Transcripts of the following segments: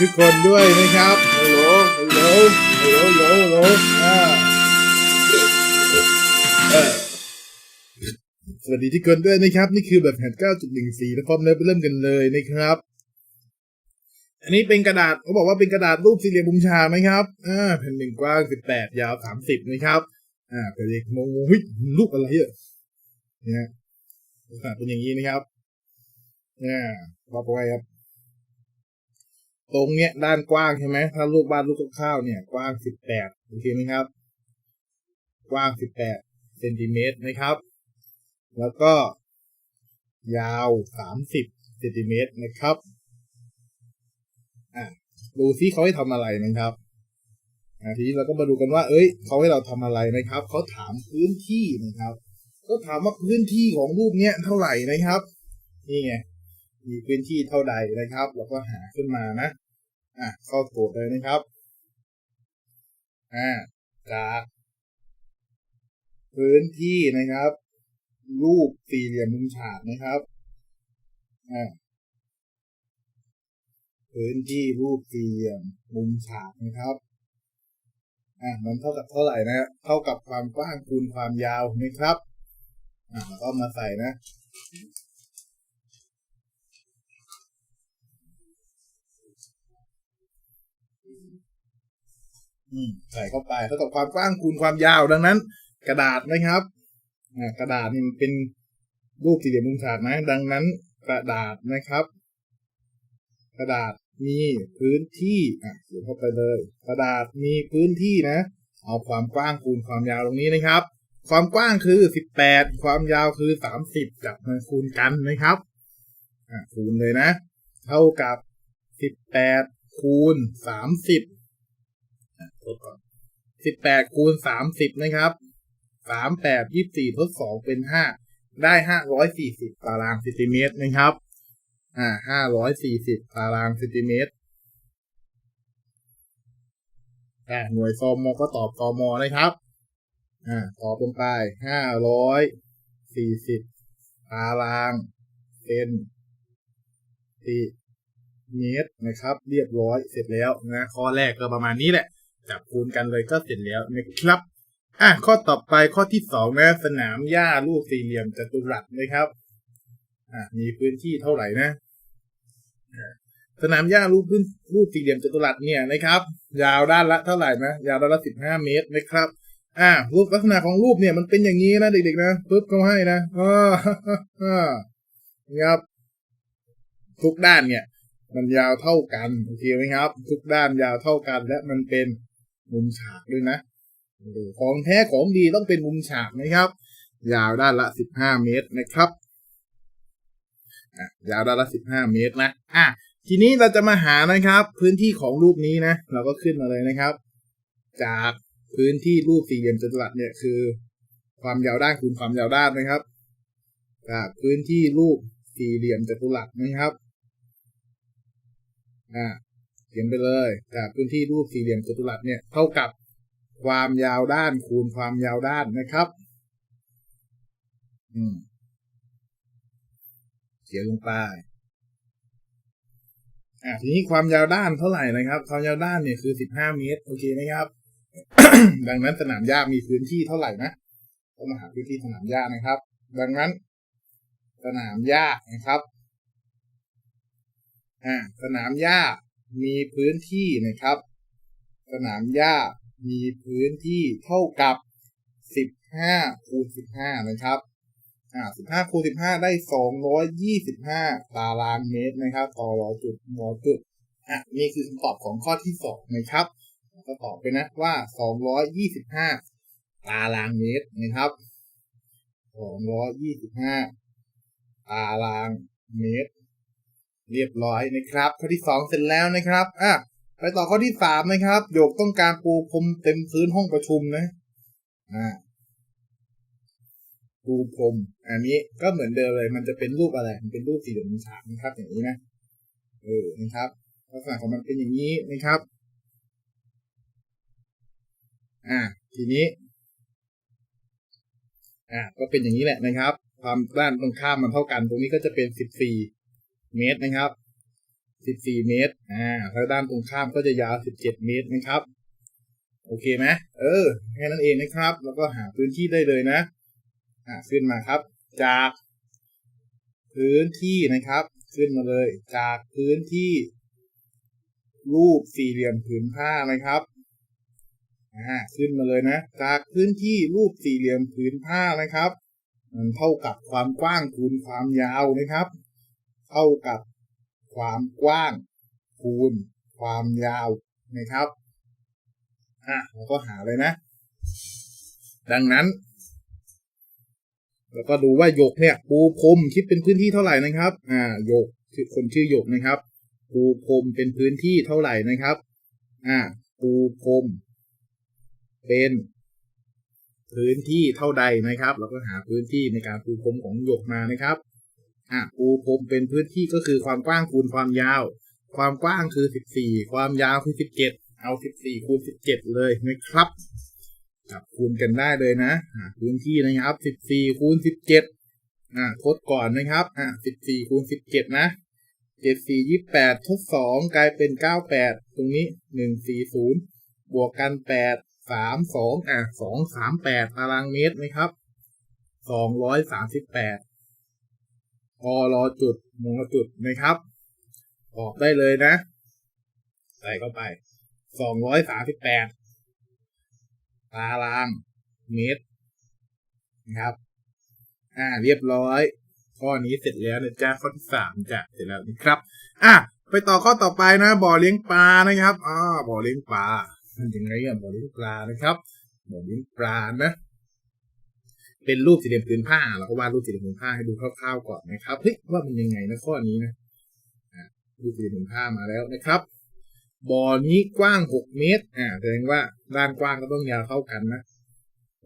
ทุกคนด้วยนะครับฮัลโหลฮัลโหลฮัลโหลฮัลโหลฮัลโหลอ่สวัสดีทุกคนด้วยนะครับ นี่คือแบบแผ่น 9.14 แล้วพร้อมแล้วไปเริ่มกันเลยนะครับ อันนี้เป็นกระดาษเขาบอกว่าเป็นกระดาษรูปสี่เหลี่ยมมุมฉากนะครับอ่าแผ่นหนึ่งกว้าง 18 ยาว 30 นะครับอ่าเป็นเด็กงงๆเฮ้ยรูปอะไรอะเนี่ยลักษณะเป็นอย่างนี้นะครับเนี่ยบอกไว้ครับ ตรงเนี้ยด้านกว้างใช่ไหมถ้าลูกบ้านลูกข้าวเนี่ยกว้างสิบแปดโอเคไหมครับ กว้างสิบแปดเซนติเมตรนะครับ แล้วก็ยาวสามสิบเซนติเมตรนะครับอะดูซิเขาให้ทำอะไรนะครับอะทีนี้เราก็มาดูกันว่า เอ้ยเขาให้เราทำอะไรนะครับเขาถามพื้นที่นะครับก็ถามว่าพื้นที่ของรูปเนี้ยเท่าไหร่นะครับ นี่ไงมีพื้นที่เท่าใดนะครับ เราก็หาขึ้นมานะ อะเข้าโจทย์เลยนะครับอ่าจากพื้นที่นะครับ รูปสี่เหลี่ยมมุมฉากนะครับอ่าพื้นที่รูปสี่เหลี่ยมมุมฉากนะครับอ่ามันเท่ากับเท่าไหร่นะเท่ากับความกว้างคูณความยาวนะครับอ่าเราก็มาใส่นะ ใส่เข้าไปเท่ากับความกว้างคูณความยาวดังนั้น กระดาษนะครับกระดาษนี่มันเป็นรูปสี่เหลี่ยมมุมฉากนะ ดังนั้น กระดาษนะครับ กระดาษมีพื้นที่อะเขียนเข้าไปเลย กระดาษมีพื้นที่นะ เอาความกว้างคูณความยาวตรงนี้นะครับ ความกว้างคือสิบแปดความยาวคือสามสิบจับมาคูณกันนะครับอะคูณเลยนะ เท่ากับสิบแปดคูณสามสิบ ดก่อนสิบแปดคูณสามสิบนะครับสามแปดยี่สี่ทดสองเป็นห้าได้ห้าร้อยสี่สิบตารางเซนติเมตรนะครับ อ่าห้าร้อยสี่สิบตารางเซนติเมตรอ่าหน่วยซอมอก็ตอบซอมอนะครับ อ่าตอบลงไปห้าร้อยสี่สิบตารางเซนติเมตรนะครับ เรียบร้อยเสร็จแล้วนะข้อแรกก็ประมาณนี้แหละ จับคูณกันเลยก็เสร็จแล้วนะครับ อะข้อต่อไปข้อที่สองนะ สนามหญ้ารูปสี่เหลี่ยมจัตุรัสนะครับ อะมีพื้นที่เท่าไหร่นะ สนามหญ้ารูปพื้นรูปสี่เหลี่ยมจัตุรัสเนี่ยนะครับ ยาวด้านละเท่าไหร่นะ ยาวด้านละสิบห้าเมตรนะครับ อะรูปลักษณะของรูปเนี่ยมันเป็นอย่างนี้นะเด็กๆนะปึ๊บเขาให้นะอ่าอ่าครับทุกด้านเนี่ย มันยาวเท่ากันโอเคไหมครับ ทุกด้านยาวเท่ากันและมันเป็น มุมฉากด้วยนะของแท้ของดีต้องเป็นมุมฉากนะครับ ยาวด้านละสิบห้าเมตรนะครับอะยาวด้านละสิบห้าเมตรนะอะทีนี้เราจะมาหานะครับ พื้นที่ของรูปนี้นะ เราก็ขึ้นมาเลยนะครับ จากพื้นที่รูปสี่เหลี่ยมจัตุรัสเนี่ยคือ ความยาวด้านคูณความยาวด้านนะครับ จากพื้นที่รูปสี่เหลี่ยมจัตุรัสนะครับอ่า เขียนไปเลยจากพื้นที่รูปสี่เหลี่ยมจัตุรัสเนี่ยเท่ากับความยาวด้านคูณความยาวด้านนะครับ อืมเขียนลงไปอ่าทีนี้ความยาวด้านเท่าไหร่นะครับ ความยาวด้านเนี่ยคือสิบห้าเมตร โอเคไหมครับ ดังนั้นสนามหญ้ามีพื้นที่เท่าไหร่นะต้องมาหาพื้นที่สนามหญ้านะครับ ดังนั้น สนามหญ้านะครับอ่าสนามหญ้า มีพื้นที่นะครับ สนามหญ้ามีพื้นที่เท่ากับสิบห้าคูณสิบห้านะครับอ่าสิบห้าคูณสิบห้าได้สองร้อยยี่สิบห้าตารางเมตรนะครับ ต่อร้อยจุดร้อยจุดอะนี่คือคำตอบของข้อที่สองนะครับก็ตอบไปนะว่าสองร้อยยี่สิบห้าตารางเมตรนะครับสองร้อยยี่สิบห้าตารางเมตร เรียบร้อยนะครับ ข้อที่สองเสร็จแล้วนะครับอะไปต่อข้อที่สามนะครับโยกต้องการปูพรมเต็มพื้นห้องประชุมนะอ่าปูพรมอันนี้ก็เหมือนเดิมเลย มันจะเป็นรูปอะไร มันเป็นรูปสี่เหลี่ยมมุมฉากนะครับ อย่างนี้นะเออนะครับลักษณะของมันเป็นอย่างนี้นะครับ อ่า ทีนี้ อ่า ก็เป็นอย่างนี้แหละนะครับ ความด้านตรงข้ามมันเท่ากัน ตรงนี้ก็จะเป็นสิบสี่ เมตรนะครับสิบสี่เมตร อ่าแล้วด้านตรงข้ามก็จะยาวสิบเจ็ดเมตรนะครับ โอเคไหมเออ แค่นั้นเองนะครับ แล้วก็หาพื้นที่ได้เลยนะ อ่า ขึ้นมาครับ จาก พื้นที่นะครับ ขึ้นมาเลย จากพื้นที่ รูปสี่เหลี่ยมผืนผ้านะครับ อ่า ขึ้นมาเลยนะ จากพื้นที่รูปสี่เหลี่ยมผืนผ้านะครับมันเท่ากับความกว้างคูณความยาวนะครับ เท่ากับความกว้าง คูณ ความยาวนะครับอะเราก็หาเลยนะ ดังนั้น แล้วก็ดูว่าหยกเนี่ย ปูพรมคิดเป็นพื้นที่เท่าไหร่นะครับ อ่าหยกคือคนชื่อหยกนะครับ ปูพรมเป็นพื้นที่เท่าไหร่นะครับ อ่า ปูพรมเป็นพื้นที่เท่าใดนะครับ เราก็หาพื้นที่ในการปูพรมของหยกมานะครับ อะปูพรมเป็นพื้นที่ก็คือความกว้างคูณความยาว ความกว้างคือสิบสี่ความยาวคือสิบเจ็ดเอาสิบสี่คูณสิบเจ็ดเลยนะครับจับคูณกันได้เลยนะอ่าพื้นที่นะครับสิบสี่คูณสิบเจ็ดอ่าทดก่อนนะครับอ่าสิบสี่คูณสิบเจ็ดนะเจ็ดสี่ยี่แปดทดสองกลายเป็นเก้าแปดตรงนี้หนึ่งสี่ศูนย์บวกกันแปดสามสองอ่าสองสามแปดตารางเมตรนะครับสองร้อยสามสิบแปด พอรอจุดมงจุดนะครับออกได้เลยนะ ใส่เข้าไปสองร้อยสาสิบแปดตารางเมตรนะครับ อ่า เรียบร้อย ข้อนี้เสร็จแล้วนะจ๊ะข้อที่สามจะเสร็จแล้วนะครับ อะไปต่อข้อต่อไปนะ บ่อเลี้ยงปลานะครับอ่าบ่อเลี้ยงปลามันยังไงอะบ่อเลี้ยงปลานะครับบ่อเลี้ยงปลานะ เป็นรูปสี่เหลี่ยมผืนผ้าเราก็วาดรูปสี่เหลี่ยมผืนผ้าให้ดูคร่าวๆก่อนนะครับเฮ้ยว่ามันยังไงนะข้อนี้นะรูปสี่เหลี่ยมผืนผ้ามาแล้วนะครับบ่อนี้กว้างหกเมตรอ่าแสดงว่าด้านกว้างก็ต้องยาวเท่ากันนะ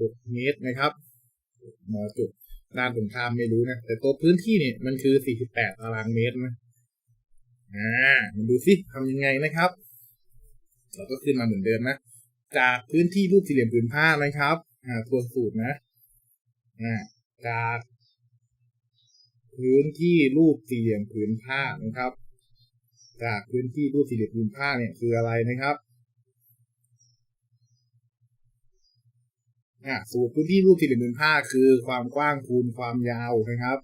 หกเมตรนะครับหมอจุดด้านตรงข้ามไม่รู้นะแต่ตัวพื้นที่เนี่ยมันคือสี่สิบแปดตารางเมตรนะอ่ามาดูสิทำยังไงนะครับ เราก็ขึ้นมาเหมือนเดิมนะจากพื้นที่รูปสี่เหลี่ยมผืนผ้านะครับอ่าทวนสูตรนะ จากพื้นที่รูปสี่เหลี่ยมผืนผ้านะครับ จากพื้นที่รูปสี่เหลี่ยมผืนผ้าเนี่ยคืออะไรนะครับอ่าสูตรพื้นที่รูปสี่เหลี่ยมผืนผ้าคือความกว้างคูณความยาวนะครับ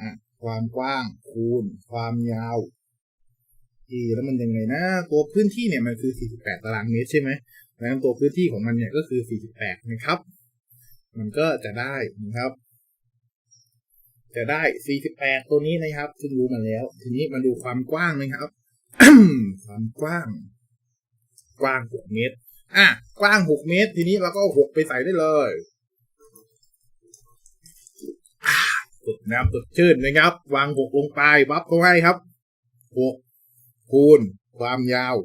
อ่าความกว้างคูณความยาวอีแล้วมันยังไงนะ ตัวพื้นที่เนี่ยมันคือ 48 ตารางเมตรใช่ไหมดังนั้นตัวพื้นที่ของมันเนี่ยก็คือ 48 นะครับ มันก็จะได้นะครับ จะได้ 48 ตัวนี้นะครับซึ่งรู้มาแล้ว ทีนี้มาดูความกว้างนะครับ ความกว้าง กว้าง 6 เมตร อะ กว้าง 6 เมตร ทีนี้เราก็ 6 ไปใส่ได้เลยอะสดน้ำสดชื่นนะครับ วาง 6 ลงไปวับเข้าให้ครับ 6 คูณ ความยาว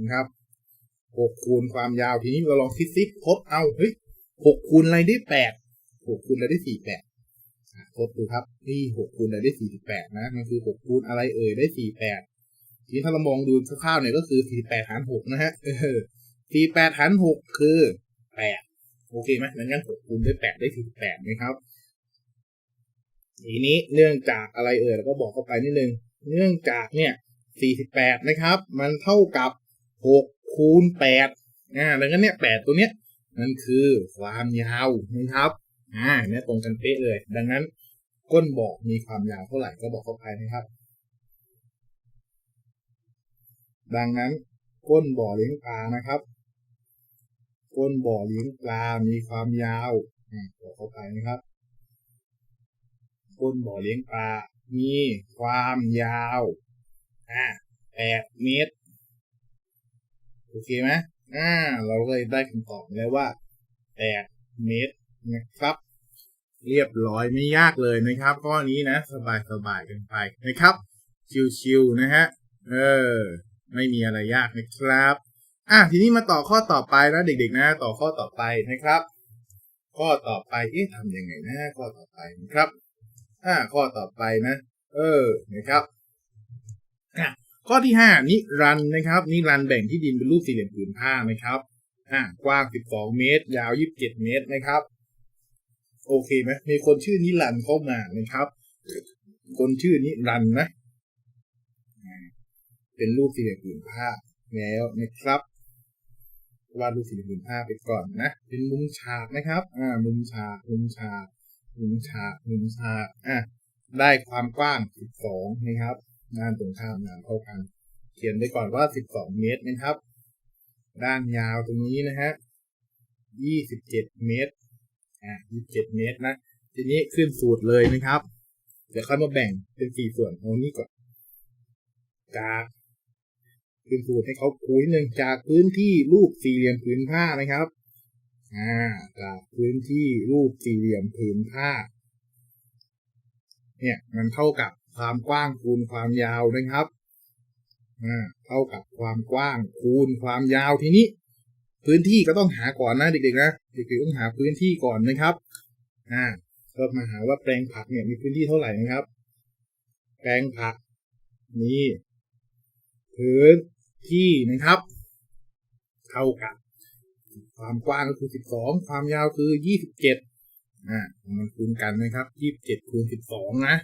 นะครับ 6 คูณความยาว ทีนี้เราลองคิดซิทดเอา เฮ้ย หกคูณอะไรได้แปดหกคูณอะไรได้สี่แปดทดดูครับนี่หกคูณอะไรได้สี่สิบแปดนะมันคือหกคูณอะไรเอ่ยได้สี่แปดทีนี้ถ้าเรามองดูคร่าวๆเนี่ยก็คือสี่แปดหารหกนะฮะสี่แปดหารหกคือแปดโอเคไหมดังนั้นหกคูณด้วยแปดได้สี่แปดนะครับทีนี้เนื่องจากอะไรเอ่ยเราก็บอกเข้าไปนิดนึงเนื่องจากเนี่ยสี่สิบแปดนะครับ มันเท่ากับหกคูณแปดอ่าดังนั้นเนี่ยแปดตัวเนี้ย นั่นคือความยาวนะครับอ่าเนี่ยตรงกันเป๊ะเลย ดังนั้นก้นบอกมีความยาวเท่าไหร่ก็บอกเข้าไปนะครับ ดังนั้นก้นบ่อเลี้ยงปลานะครับ ก้นบ่อเลี้ยงปลา มีความยาวอ่าบอกเข้าไปนะครับ ก้นบ่อเลี้ยงปลา มีความยาวอ่าแปดเมตร โอเคไหม อ่า เราเลยได้คำตอบแล้วว่า8เมตรนะครับ เรียบร้อยไม่ยากเลยนะครับข้อนี้นะ สบายๆกันไปนะครับ ชิวๆนะฮะ เออ ไม่มีอะไรยากนะครับ อะทีนี้มาต่อข้อต่อไปนะเด็กๆนะ ต่อข้อต่อไปนะครับ ข้อต่อไปเอ๊ะทำยังไงนะ ข้อต่อไปนะครับอ่าข้อต่อไปนะ เออนะครับอะ ข้อที่ห้านิรันนะครับนิรันแบ่งที่ดินเป็นรูปสี่เหลี่ยมผืนผ้านะครับอ่ากว้าง 12 เมตร ยาว 27 เมตรนะครับ โอเคไหมมีคนชื่อนิรันเข้ามานะครับ คนชื่อนิรันนะเป็นรูปสี่เหลี่ยมผืนผ้าแล้วนะครับวาดรูปสี่เหลี่ยมผืนผ้าไปก่อนนะ เป็นมุมฉากนะครับ อ่า มุมฉากมุมฉากมุมฉากมุมฉากอะได้ความกว้าง 12 นะครับ ด้านตรงข้ามงานเท่ากัน เขียนไปก่อนว่า 12 เมตรนะครับ ด้านยาวตรงนี้นะฮะ 27 เมตร อ่า 27 เมตรนะ ทีนี้ขึ้นสูตรเลยนะครับ เดี๋ยวค่อยมาแบ่งเป็นสี่ส่วนเอานี้ก่อน จากขึ้นสูตรให้เขาคุยหนึ่งจากพื้นที่รูปสี่เหลี่ยมผืนผ้านะครับ อ่า จากพื้นที่รูปสี่เหลี่ยมผืนผ้า เนี่ย มันเท่ากับ ความกว้างคูณความยาวนะครับอ่าเท่ากับความกว้างคูณความยาวทีนี้ พื้นที่ก็ต้องหาก่อนนะเด็กๆนะเด็กๆต้องหาพื้นที่ก่อนนะครับอ่าก็มาหาว่าแปลงผักเนี่ยมีพื้นที่เท่าไหร่นะครับ แปลงผักมีพื้นที่นะครับ เท่ากับ ความกว้างก็คือ 12 ความยาวคือ 27อ่ามันคูณกันนะครับ 27คูณ12 นะ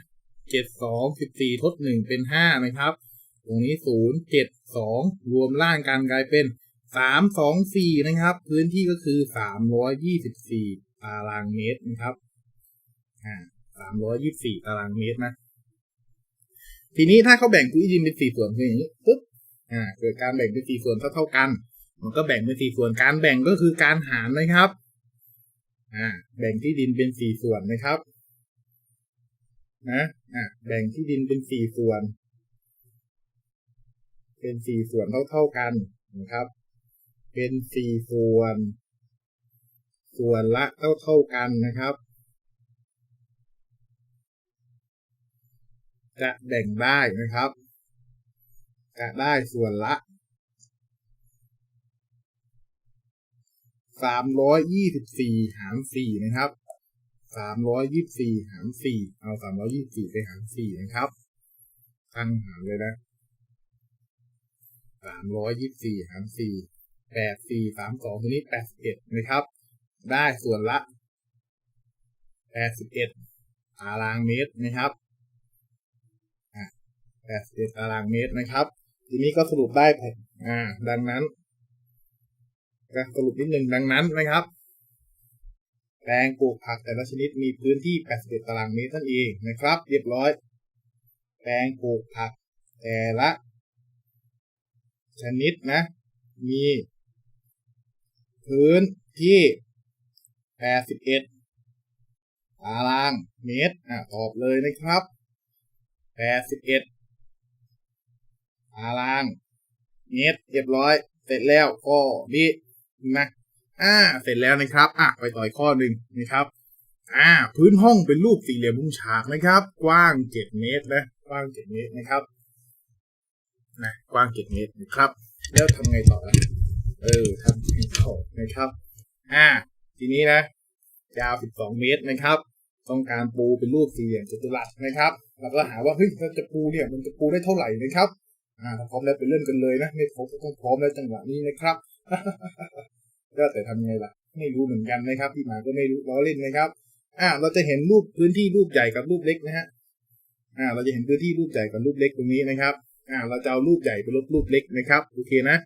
72 14ทด1เป็น5นะครับ ตรงนี้0 7 2รวมล่างกันกลายเป็น3 2 4นะครับ พื้นที่ก็คือ324ตารางเมตรนะครับอ่า324ตารางเมตรนะทีนี้ถ้าเขาแบ่งพื้นที่ดินเป็นสี่ส่วนคืออย่างนี้ปุ๊บอ่าเกิดการแบ่งเป็นสี่ส่วนเท่าเท่ากัน มันก็แบ่งเป็นสี่ส่วนการแบ่งก็คือการหารนะครับอ่าแบ่งที่ดินเป็นสี่ส่วนนะครับ นะอ่าแบ่งที่ดินเป็นสี่ส่วน เป็นสี่ส่วนเท่าเท่ากันนะครับ เป็นสี่ส่วน ส่วนละเท่าเท่ากันนะครับ จะแบ่งได้นะครับ จะได้ส่วนละสามร้อยยี่สิบสี่หารสี่นะครับ สามร้อยยี่สิบสี่หารสี่เอาสามร้อยยี่สิบสี่ไปหารสี่นะครับตั้งหารเลยนะสามร้อยยี่สิบสี่หารสี่แปดสี่สามสองทีนี้แปดสิบเอ็ดนะครับ ได้ส่วนละแปดสิบเอ็ดตารางเมตรนะครับ81ตารางเมตรนะครับ ทีนี้ก็สรุปได้แผนอ่า ดังนั้นสรุปนิดหนึ่งดังนั้นนะครับ แปลงปลูกผักแต่ละชนิดมีพื้นที่ 81 ตารางเมตรนั่นเองนะครับ เรียบร้อย แปลงปลูกผักแต่ละ ชนิดนะ มี พื้นที่ 81 ตารางเมตรอ่าตอบเลยนะครับ 81 ตารางเมตรเรียบร้อย เสร็จแล้วข้อนี้นะ อ่า เสร็จแล้วนะครับ อะ ไปต่อยข้อหนึ่งนะครับ อ่า พื้นห้องเป็นรูปสี่เหลี่ยมมุมฉากนะครับ กว้างเจ็ดเมตรนะ กว้างเจ็ดเมตรนะครับ นะ กว้างเจ็ดเมตรนะครับ แล้วทำไงต่อเออทำไงต่อนะครับ อ่า ทีนี้นะ ยาว12เมตรนะครับ ต้องการปูเป็นรูปสี่เหลี่ยมจัตุรัสนะครับแล้วก็หาว่า เฮ้ยถ้าจะปูเนี่ย มันจะปูได้เท่าไหร่นะครับ อ่าถ้าพร้อมแล้วไปเริ่มกันเลยนะไม่พร้อมก็ต้องพร้อมแล้วจังหวะนี้นะครับ ก็แต่ทำไงล่ะ ไม่รู้เหมือนกันนะครับ พี่หมาก็ไม่รู้ล้อเล่นนะครับ อ่า เราจะเห็นรูปพื้นที่รูปใหญ่กับรูปเล็กนะฮะ อ่า เราจะเห็นพื้นที่รูปใหญ่กับรูปเล็กตรงนี้นะครับ อ่า เราจะเอารูปใหญ่ไปลบรูปเล็กนะครับ โอเคนะ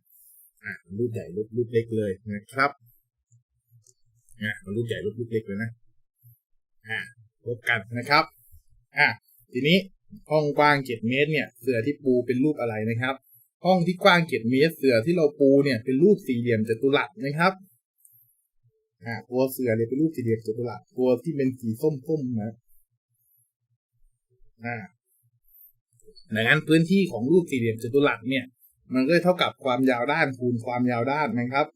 อ่า รูปใหญ่ลบรูปเล็กเลยนะครับ อ่ารูปใหญ่ลบรูปเล็กเลยนะ อ่า ลบกันนะครับ อ่า ทีนี้ห้องกว้างเจ็ดเมตรเนี่ย เสือที่ปูเป็นรูปอะไรนะครับ ห้องที่กว้างเจ็ดเมตรเสือที่เราปูเนี่ยเป็นรูปสี่เหลี่ยมจัตุรัสนะครับอ่าตัวเสือเนี่ยเป็นรูปสี่เหลี่ยมจัตุรัสตัวที่เป็นสีส้มๆนะอ่าดังนั้นพื้นที่ของรูปสี่เหลี่ยมจัตุรัสเนี่ย มันก็เท่ากับความยาวด้านคูณความยาวด้านนะครับ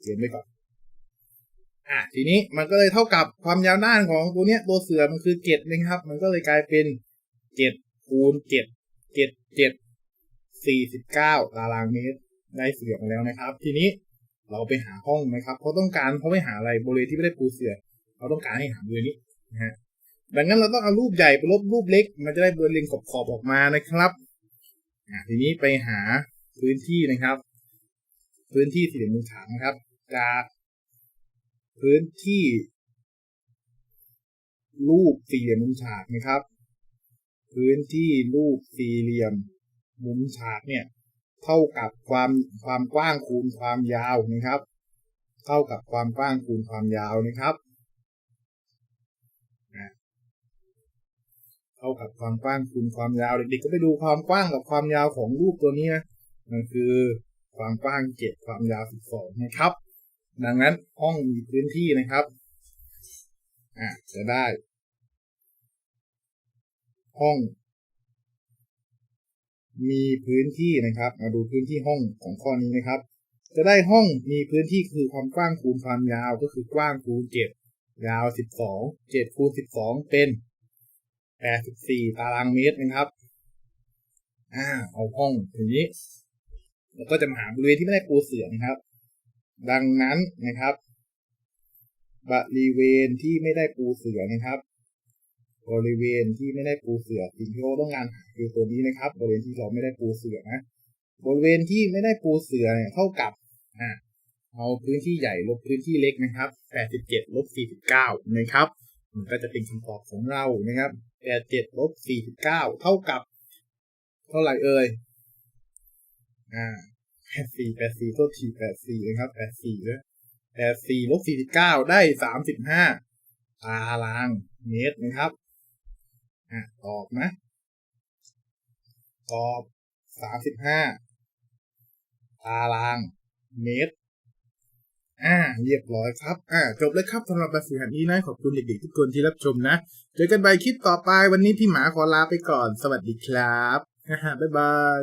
เขียนไว้ก่อน อะทีนี้มันก็เลยเท่ากับความยาวด้านของตัวเนี้ยตัวเสือมันคือเจ็ดนะครับ มันก็เลยกลายเป็นเจ็ดคูณเจ็ดเจ็ดเจ็ดสี่สิบเก้าตารางเมตรได้เสือมาแล้วนะครับ ทีนี้เราไปหาห้องนะครับเขาต้องการเขาไม่หาอะไรบริเวณที่ไม่ได้ปูเสือเขาต้องการให้หาบริเวณนี้นะฮะดังนั้นเราต้องเอารูปใหญ่ไปลบรูปเล็ก มันจะได้บริเวณขอบขอบๆออกมานะครับอะทีนี้ไปหาพื้นที่นะครับ พื้นที่สี่เหลี่ยมมุมฉากนะครับ จาก พื้นที่ รูปสี่เหลี่ยมมุมฉากนะครับ พื้นที่รูปสี่เหลี่ยมมุมฉากเนี่ย เท่ากับความความกว้างคูณความยาวนะครับ เท่ากับความกว้างคูณความยาวนะครับเท่ากับความกว้างคูณความยาวเด็กๆก็ไปดูความกว้างกับความยาวของรูปตัวนี้นะมันคือความกว้างเจ็ดความยาวสิบสองนะครับ ดังนั้นห้องมีพื้นที่นะครับอะจะได้ ห้อง มีพื้นที่นะครับ มาดูพื้นที่ห้องของข้อนี้นะครับ จะได้ห้องมีพื้นที่คือความกว้างคูณความยาวก็คือกว้างคูณเจ็ดยาวสิบสองเจ็ดคูณสิบสองเป็นแปดสิบสี่ตารางเมตรนะครับอ่าเอาห้องอย่างนี้แล้วก็จะมาหาบริเวณที่ไม่ได้ปูเสื่อนะครับ ดังนั้นนะครับบริเวณที่ไม่ได้ปูเสือนะครับ บริเวณที่ไม่ได้ปูเสือสิ่งที่เราต้องการคือตัวนี้นะครับ บริเวณที่เราไม่ได้ปูเสือนะบริเวณที่ไม่ได้ปูเสือเนี่ยเท่ากับอ่าเอาพื้นที่ใหญ่ลบพื้นที่เล็กนะครับ 87 ลบ 49 นะครับ มันก็จะเป็นคำตอบของเรานะครับ 87 ลบ 49 เท่ากับ เท่าไหร่เอ่ย อ่า 84 84โทษที84นะครับ84ด้วย84ลบ49ได้35ตารางเมตรนะครับอะตอบนะตอบ35ตารางเมตร อ่า เรียบร้อยครับ อ่า จบเลยครับสำหรับแบบฝึกหัดนี้นะ ขอบคุณเด็กๆทุกคนที่รับชมนะ เจอกันใหม่คลิปต่อไปวันนี้พี่หมาขอลาไปก่อน สวัสดีครับฮ่าฮ่าบ๊ายบาย